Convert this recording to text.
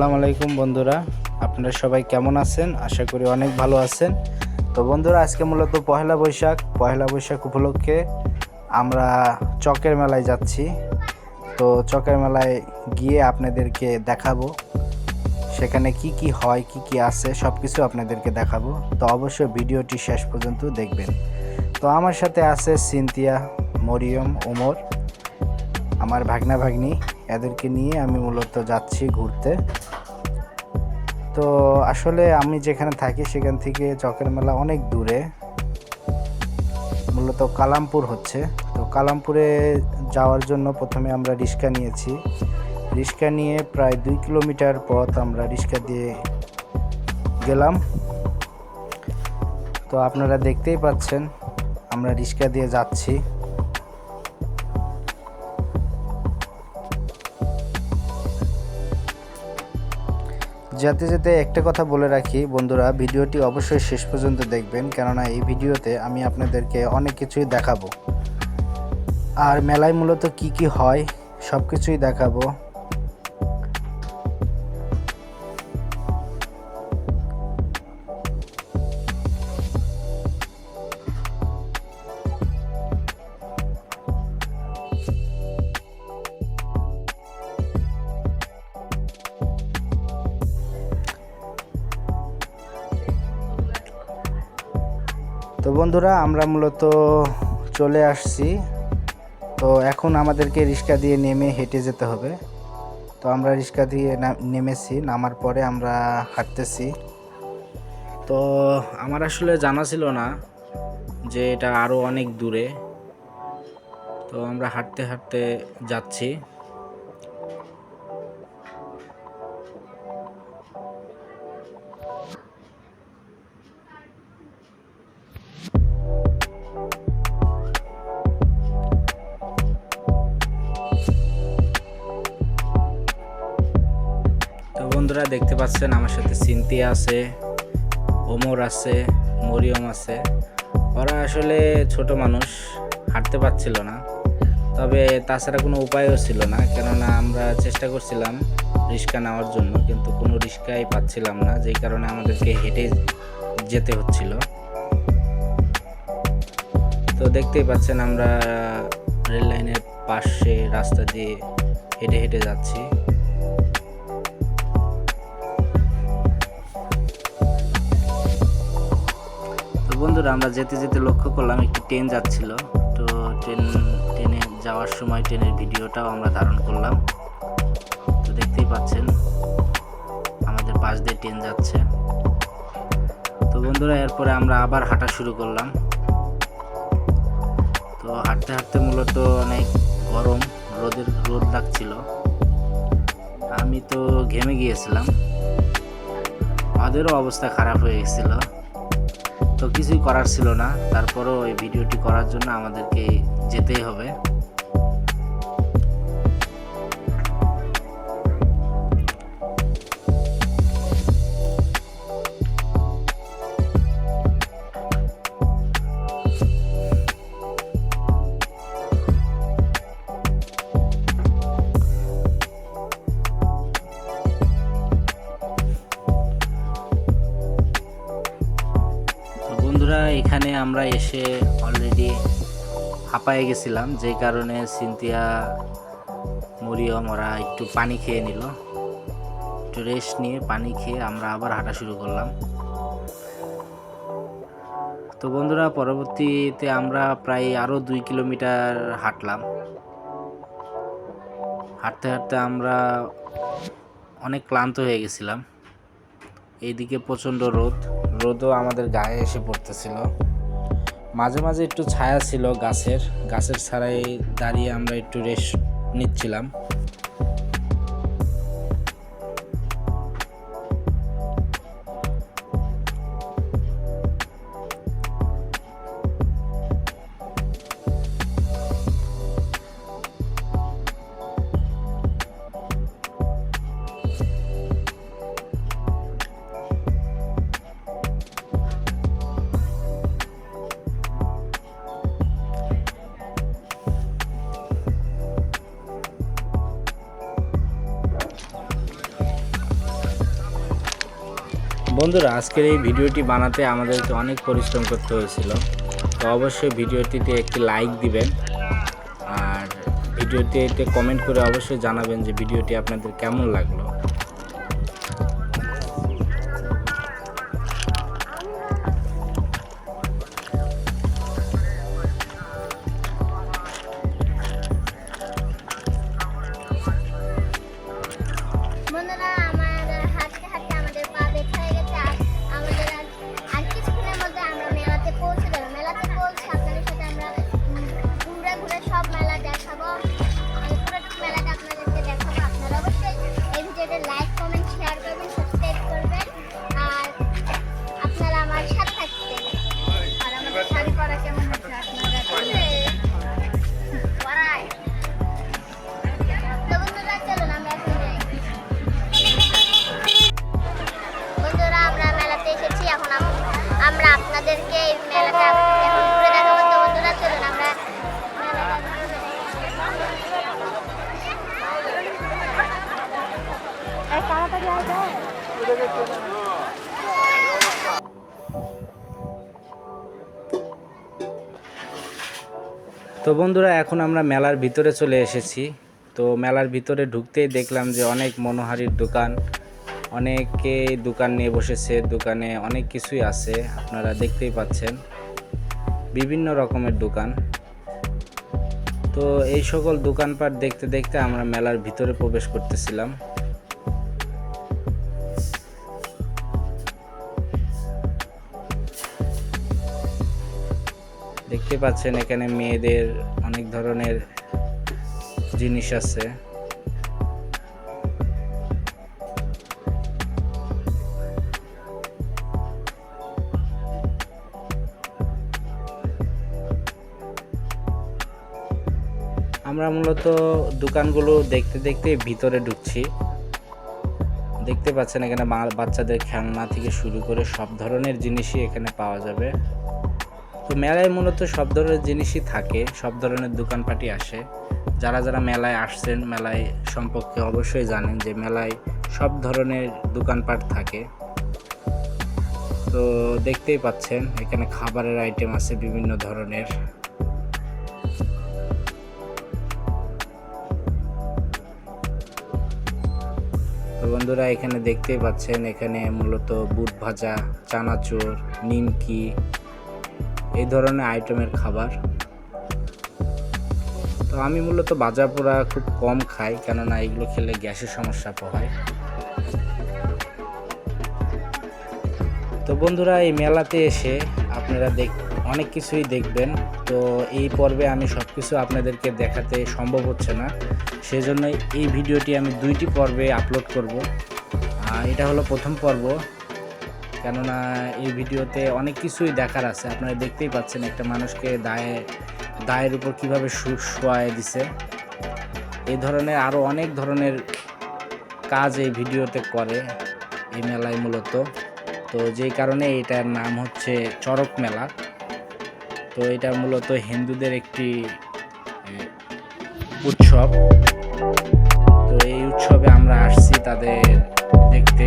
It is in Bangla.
আসসালামু আলাইকুম বন্ধুরা। আপনারা সবাই কেমন আছেন? আশা করি অনেক ভালো আছেন। তো বন্ধুরা, আজকে মূলত পহেলা বৈশাখ। পহেলা বৈশাখ উপলক্ষে আমরা চকের মেলায় যাচ্ছি। তো চকের মেলায় গিয়ে আপনাদেরকে দেখাবো সেখানে কি কি হয়, কি কি আছে সব কিছু আপনাদেরকে দেখাবো। তো অবশ্যই ভিডিওটি শেষ পর্যন্ত দেখবেন। তো আমার সাথে আছে সিনতিয়া মরিয়ম ওমর, আমার ভাগনা ভাগ্নি। এদেরকে নিয়ে আমি মূলত যাচ্ছি ঘুরতে। তো আসলে আমি যেখানে থাকি সেখান থেকে চকের মেলা অনেক দূরে। মূলত কালামপুর হচ্ছে। তো কালামপুরে যাওয়ার জন্য প্রথমে আমরা রিক্সা নিয়েছি। রিক্সা নিয়ে প্রায় দুই কিলোমিটার পথ আমরা রিক্সা দিয়ে গেলাম। তো আপনারা দেখতেই পাচ্ছেন, আমরা রিক্সা দিয়ে যাচ্ছি। যেতে যেতে একটা কথা বলে রাখি, বন্ধুরা, ভিডিওটি অবশ্যই শেষ পর্যন্ত দেখবেন, কেননা এই ভিডিওতে আমি আপনাদেরকে অনেক কিছুই দেখাবো। আর মেলায় মূলত কি কি হয় সব কিছুই দেখাবো। বন্ধুরা, আমরা মূলত চলে আসছি। তো এখন আমাদেরকে রিক্সা দিয়ে নেমে হেঁটে যেতে হবে। তো আমরা রিক্সা দিয়ে নেমেছি, নামার পরে আমরা হাঁটতেছি। তো আমার আসলে জানা ছিল না যে এটা আরও অনেক দূরে। তো আমরা হাঁটতে হাঁটতে যাচ্ছি। বন্ধুরা দেখতে পাচ্ছেন আমার সাথে সিনতিয়া আছে, ওমর আছে, মরিয়ম আছে। ওরা আসলে ছোট মানুষ, হাঁটতে পারছিল না। তবে তাছাড়া কোনো উপায়ও ছিল না, কেননা আমরা চেষ্টা করছিলাম রিক্সা নেওয়ার জন্য, কিন্তু কোনো রিক্সাই পাচ্ছিলাম না, যেই কারণে আমাদেরকে হেঁটে যেতে হচ্ছিল। তো দেখতেই পাচ্ছেন আমরা রেল লাইনের পাশে রাস্তা দিয়ে হেঁটে হেঁটে যাচ্ছি। বন্ধুরা, আমরা যেতে যেতে লক্ষ্য করলাম, একটি ট্রেন যাচ্ছিল। তো ট্রেন, ট্রেনে যাওয়ার সময় ট্রেনের ভিডিওটাও আমরা ধারণ করলাম। তো দেখতেই পাচ্ছেন, আমাদের পাশ দিয়ে ট্রেন যাচ্ছে। তো বন্ধুরা, এরপরে আমরা আবার হাঁটা শুরু করলাম। তো হাঁটতে হাঁটতে মূলত অনেক গরম, রোদের, রোদ লাগছিল। আমি তো ঘেমে গিয়েছিলাম। আমাদেরও অবস্থা খারাপ হয়ে গেছিল। তো কিছুই করার ছিল না। তারপরও এই ভিডিওটি করার জন্য আমাদেরকে যেতেই হবে। এখানে আমরা এসে অলরেডি হাঁপায়ে গেছিলাম যে কারণে সিনথিয়া মরিয়ম ওরা একটু পানি খেয়ে নিল। একটু রেস্ট নিয়ে পানি খেয়ে আমরা আবার হাঁটা শুরু করলাম। তো বন্ধুরা, পরবর্তীতে আমরা প্রায় আরও দুই কিলোমিটার হাঁটলাম। হাঁটতে হাঁটতে আমরা অনেক ক্লান্ত হয়ে গেছিলাম। এইদিকে প্রচণ্ড রোদ। রোদও আমাদের গায়ে এসে পড়তেছিল। মাঝে মাঝে একটু ছায়া ছিল গাছের। গাছের ছাড়াই দাঁড়িয়ে আমরা একটু রেস্ট নিচ্ছিলাম। বন্ধুরা, আজকের এই ভিডিওটি বানাতে আমাদেরকে অনেক পরিশ্রম করতে হয়েছিল। তো অবশ্যই ভিডিওটিতে একটি লাইক দিবেন আর ভিডিওটিতে কমেন্ট করে অবশ্যই জানাবেন যে ভিডিওটি আপনাদের কেমন লাগল। তো বন্ধুরা, এখন আমরা মেলার ভিতরে চলে এসেছি। তো মেলার ভিতরে ঢুকতেই দেখলাম যে অনেক মনোহারির দোকান, অনেকে দোকান নিয়ে বসেছে, দোকানে অনেক কিছুই আছে, আপনারা দেখতেই পাচ্ছেন। বিভিন্ন রকমের দোকান। তো এই সকল দোকানপাট দেখতে দেখতে আমরা মেলার ভিতরে প্রবেশ করতেছিলাম। দেখতে পাচ্ছেন এখানে মেয়েদের অনেক ধরনের জিনিস আছে। আমরা মূলত দোকানগুলো দেখতে দেখতে ভিতরে ঢুকছি। দেখতে পাচ্ছেন এখানে বাচ্চাদের খেলনা থেকে শুরু করে সব ধরনের জিনিসই এখানে পাওয়া যাবে। তো মেলায় মূলত সব ধরনের জিনিসই থাকে, সব ধরনের দোকানপাটি আসে। যারা যারা মেলায় আসছেন, মেলায় সম্পর্কে অবশ্যই জানেন যে মেলায় সব ধরনের দোকানপাট থাকে। তো দেখতেই পাচ্ছেন, এখানে খাবারের আইটেম আছে বিভিন্ন ধরনের। তো বন্ধুরা, এখানে দেখতেই পাচ্ছেন, এখানে মূলত বুট ভাজা, চানাচুর, নিমকি এই ধরনের আইটেমের খাবার। তো আমি মূলত বাজার পোড়া খুব কম খাই, কেননা এগুলো খেলে গ্যাসের সমস্যা হয়। তো বন্ধুরা, এই মেলাতে এসে আপনারা দেখ, অনেক কিছুই দেখবেন। তো এই পর্বে আমি সব কিছু আপনাদেরকে দেখাতে সম্ভব হচ্ছে না। সেজন্য এই ভিডিওটি আমি দুইটি পর্বে আপলোড করব। এটা হলো প্রথম পর্ব। কেননা এই ভিডিওতে অনেক কিছুই দেখার আছে। আপনারা দেখতেই পাচ্ছেন একটা মানুষকে দায়ে, দায়ের উপর কীভাবে শোয়ায় দিছে। এই ধরনের আরও অনেক ধরনের কাজ এই ভিডিওতে করে এই মেলায় মূলত। তো যেই কারণে এটার নাম হচ্ছে চরক মেলা। তো এটা মূলত হিন্দুদের একটি উৎসব। তো এই উৎসবে আমরা আসছি তাদের দেখতে।